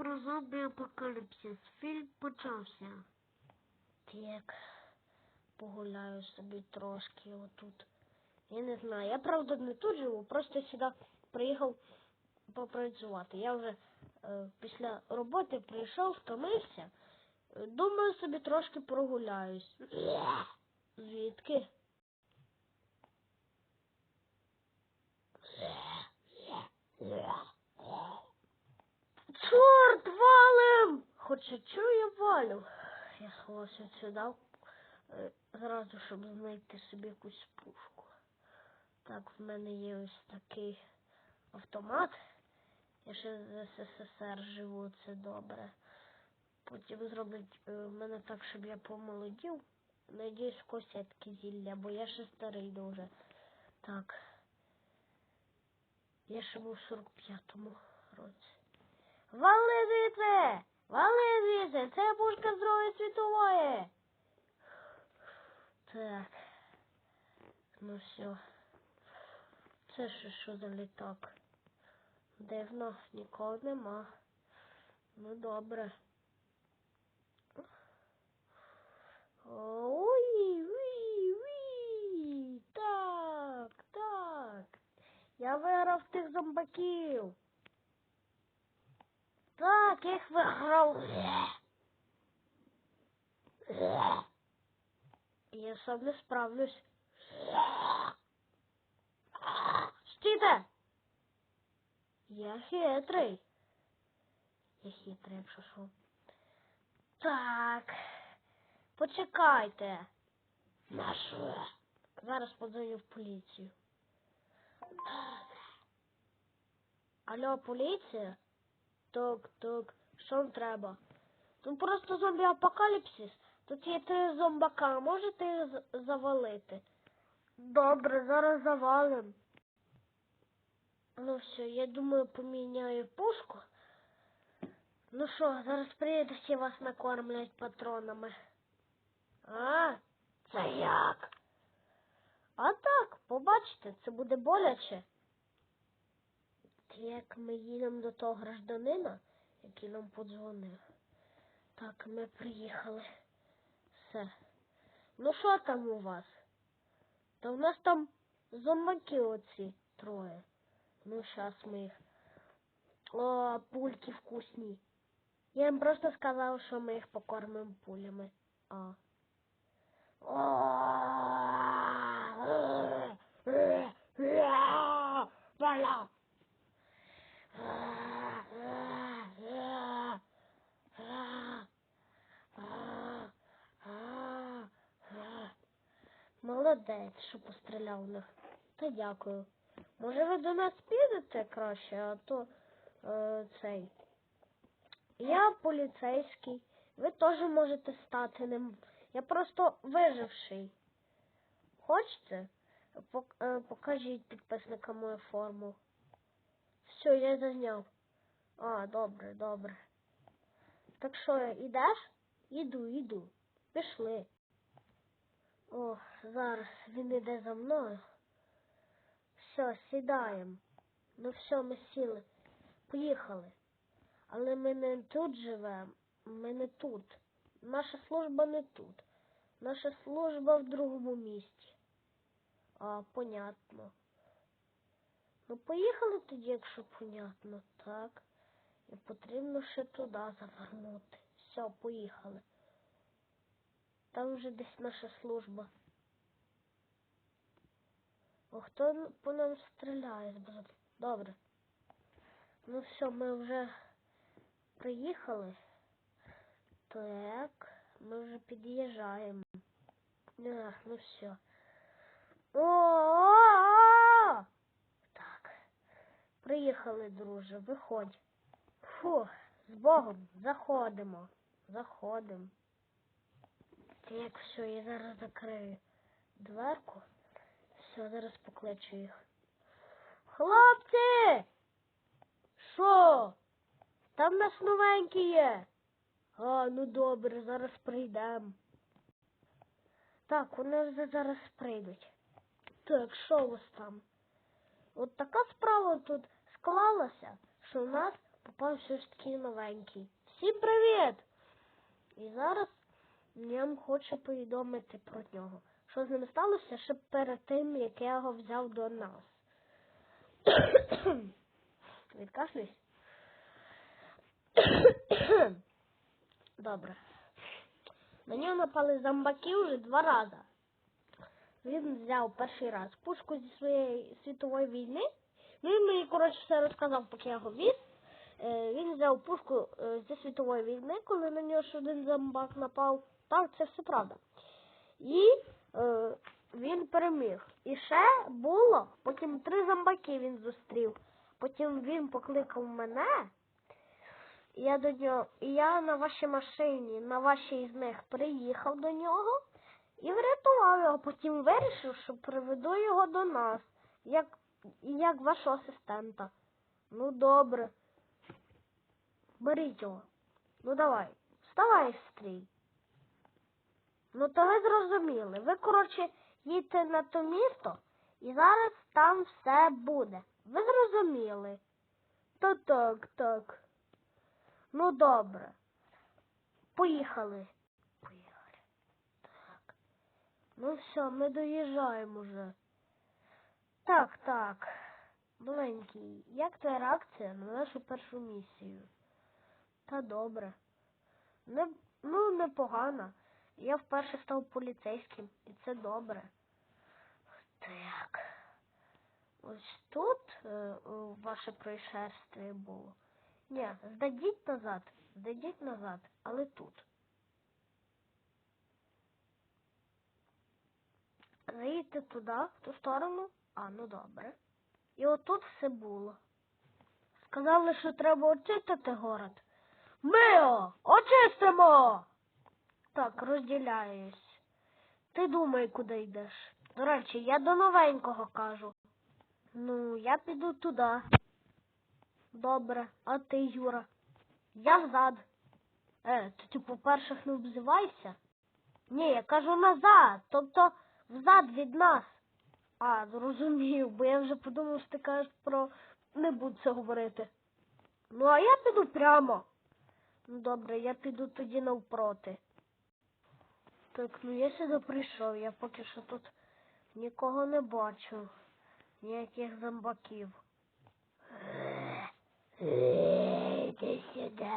про зомбі апокаліпсис. Фільм почався. Так, погуляю собі трошки отут. Я не знаю, я правда не тут живу, просто сюди приїхав попрацювати. Я вже е, після роботи прийшов, втомився. Думаю, собі трошки прогуляюсь. Звідки? Чорт, валим! Хоча чого валю? Я сховався сюди е, зразу, щоб знайти собі якусь пушку. Так, в мене є ось такий автомат. Я ще з СССР живу, це добре. Потім зроблять е, мене так, щоб я помолодів. Надіюсь, косятки зілля, бо я ще старий дуже. Так. Я ще був в 45-му році. Вали звідси! Вали звідси! Це пушка Другої світової! Так. Ну все. Це ще що за літак? Дивно, нікого нема. Ну добре. Ой, уй, уй, так, так. Я виграв тих зомбаків. Так, я їх виграв. Я сам не справлюсь. Стійте! Я хитрий. Я хитрий, якщо що. Так. Почекайте. На що? Зараз подзвоню в поліцію. Алло, поліція? Так, так. Що вам треба? Тут просто зомбі-апокаліпсис. Тут є три зомбака. Можете їх завалити? Добре, зараз завалим. Ну все, я думаю, поміняю пушку. Ну що, зараз приїду, всі вас накормлять патронами. А, це як? А так, побачите, це буде боляче. Як ми їдемо до того гражданина, який нам подзвонив. Так, ми приїхали. Все. Ну що там у вас? Та в нас там зомбаки оці троє. Ну, щас ми їх. О, пульки вкусні. Я їм просто сказав, що ми їх покормимо пулями. А. Бля. Молодець, що постріляв в них. Та дякую. Може ви до нас підете краще, а то е, цей. Я поліцейський. Ви теж можете стати ним. Я просто виживший. Хочете? Е, покажіть підписникам мою форму. Все, я зазняв. А, добре, добре. Так що, ідеш? Іду, іду. Пішли. О, зараз він іде за мною. Все, сідаємо. Ну все, ми сіли. Поїхали. Але ми не тут живемо. Ми не тут. Наша служба не тут. Наша служба в другому місті. А, понятно. Ну, поїхали тоді, якщо понятно, так. І потрібно ще туди завернути. Все, поїхали. Там вже десь наша служба. О, хто по нам стріляє? Боже, Добре. Ну все, ми вже приїхали. Так, ми вже під'їжджаємо. Ну все. О! Приїхали, друже, виходь. Фу, з Богом, заходимо. Заходимо. Так, все, я зараз закрию дверку. Все, зараз покличу їх. Хлопці! Що? Там нас новенькі є. А, ну добре, зараз прийдемо. Так, вони вже зараз прийдуть. Так, що у вас там? От така справа тут склалася, що у нас попався ось такий новенький. Всім привіт! І зараз я вам хочу повідомити про нього. Що з ним сталося ще перед тим, як я його взяв до нас. Відкашлюсь. Добре. На нього напали зомбаки вже два рази. Він взяв перший раз пушку зі своєї світової війни. Ну він мені, коротше, все розказав, поки я його віз. Е, Він взяв пушку е, зі світової війни, коли на нього ще один зомбак напав. Так, це все правда. І е, він переміг. І ще було, потім три зомбаки він зустрів. Потім він покликав мене. І Я до нього, і я на вашій машині, на вашій з них приїхав до нього і врятував його. Потім вирішив, що приведу його до нас, як, як вашого асистента. Ну добре. Беріть його. Ну давай, вставай, стрій. Ну то ви зрозуміли. Ви, коротше, їдьте на то місто і зараз там все буде. Ви зрозуміли? Та так, так. Ну добре. Поїхали. Поїхали. Так. Ну все, ми доїжджаємо вже. Так, так. Маленький, як твоя реакція на нашу першу місію? Та добре. Не, ну, непогано. Я вперше став поліцейським, і це добре. Так. Ось тут е, ваше происшествие було. Ні, здадіть назад, здадіть назад, але тут. Заїдьте туди, в ту сторону. А, ну добре. І отут все було. Сказали, що треба очистити город. Ми очистимо! Так, розділяюсь. Ти думай, куди йдеш. До речі, я до новенького кажу. Ну, я піду туди. Добре, а ти, Юра? Я взад. Е, ти, по-перше, не обзивайся. Ні, я кажу назад, тобто взад від нас. А, зрозумів, бо я вже подумав, що ти кажеш про не буду це говорити. Ну, а я піду прямо. Ну, добре, я піду тоді навпроти. Так, ну я сюди прийшов, я поки що тут нікого не бачу. Ніяких зомбаків. Іди сюди.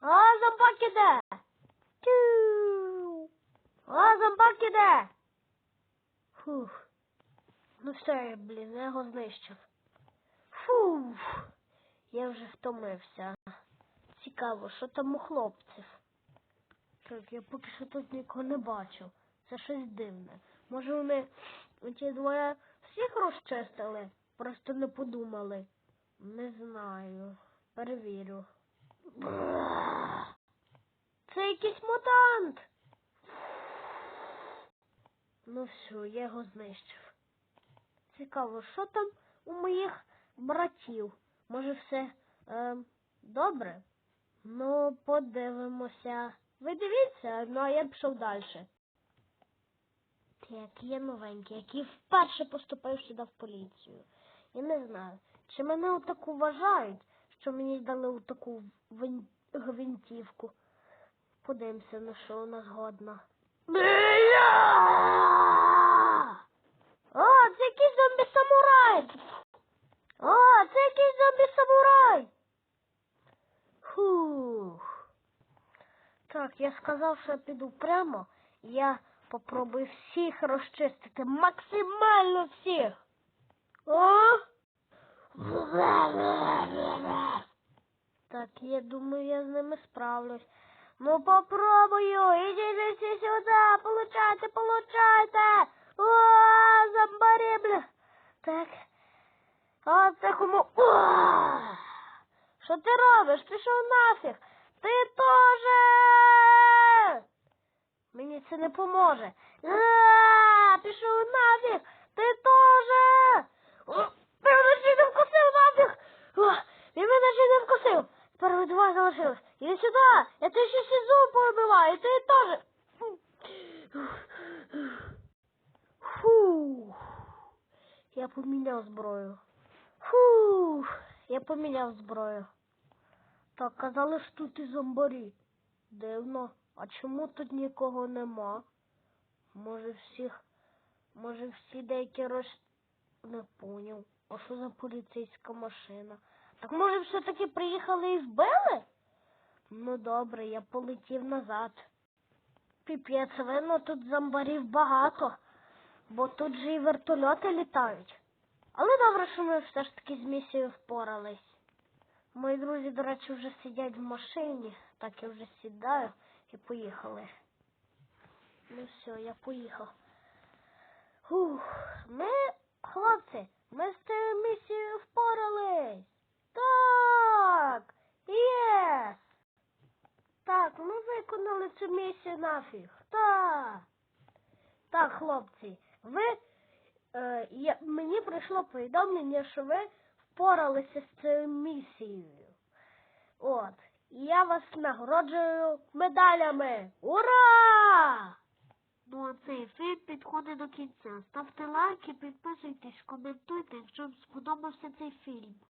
А, зомбак іде! Тю! А, зомбак іде! Фух. Ну все, блін, я його знищив. Фух. Я вже втомився. Цікаво, що там у хлопців. Так, я поки що тут нікого не бачив. Це щось дивне. Може вони ті двоє всіх розчистили? Просто не подумали. Не знаю. Перевірю. Це якийсь мутант. Ну все, я його знищив. Цікаво, що там у моїх братів? Може все е, добре? Ну, подивимося. Ви дивіться, ну а я пішов далі. Так, є новенький, який вперше поступив сюди в поліцію. Я не знаю, чи мене отаку вважають, що мені дали таку гвинтівку. Подивимося, на що вона згодна. О, це якийсь зомбі-самурай! О, це якийсь зомбі-самурай! Фух. Так, я сказав, що я піду прямо. Я попробую всіх розчистити. Максимально всіх. О! Так, я думаю, я з ними справлюсь. Ну попробую. Ідіть сюди. Получайте, получайте. О, зомбарі, бля. Так. А це кому. О! Що ти робиш? Пішов нафіг. Ти теж. Мені це не поможе. А, пішов нафіг. Ти. О, Він мене ще не вкусив нафіг. Він мене ще не вкусив. Тепер ви два залишилось. Іди сюди. Я тебе ще всі зуби повибиваю. І ти теж. Фу. Я поміняв зброю. Фу. Я поміняв зброю. Так, казали ж тут і зомбарі. Дивно. А чому тут нікого нема? Може всіх. Може всі деякі роз... Не поняв. А що за поліцейська машина? Так може все-таки приїхали і збили? Ну добре, я полетів назад. Піпець, видно, тут зомбарів багато, бо тут же і вертольоти літають. Але добре, що ми все ж таки з місією впорались. Мої друзі, до речі, вже сидять в машині, так я вже сідаю і поїхали. Ну все, я поїхав. Ух, ми, хлопці, ми з цією місією впорались. Так, єс. Так, ми виконали цю місію нафіг. Так. Так, хлопці, ви е, я, мені прийшло повідомлення, що ви впоралися з цією місією. От. І я вас нагороджую медалями. Ура! Ну а цей фільм підходить до кінця. Ставте лайки, підписуйтесь, коментуйте, якщо вам сподобався цей фільм.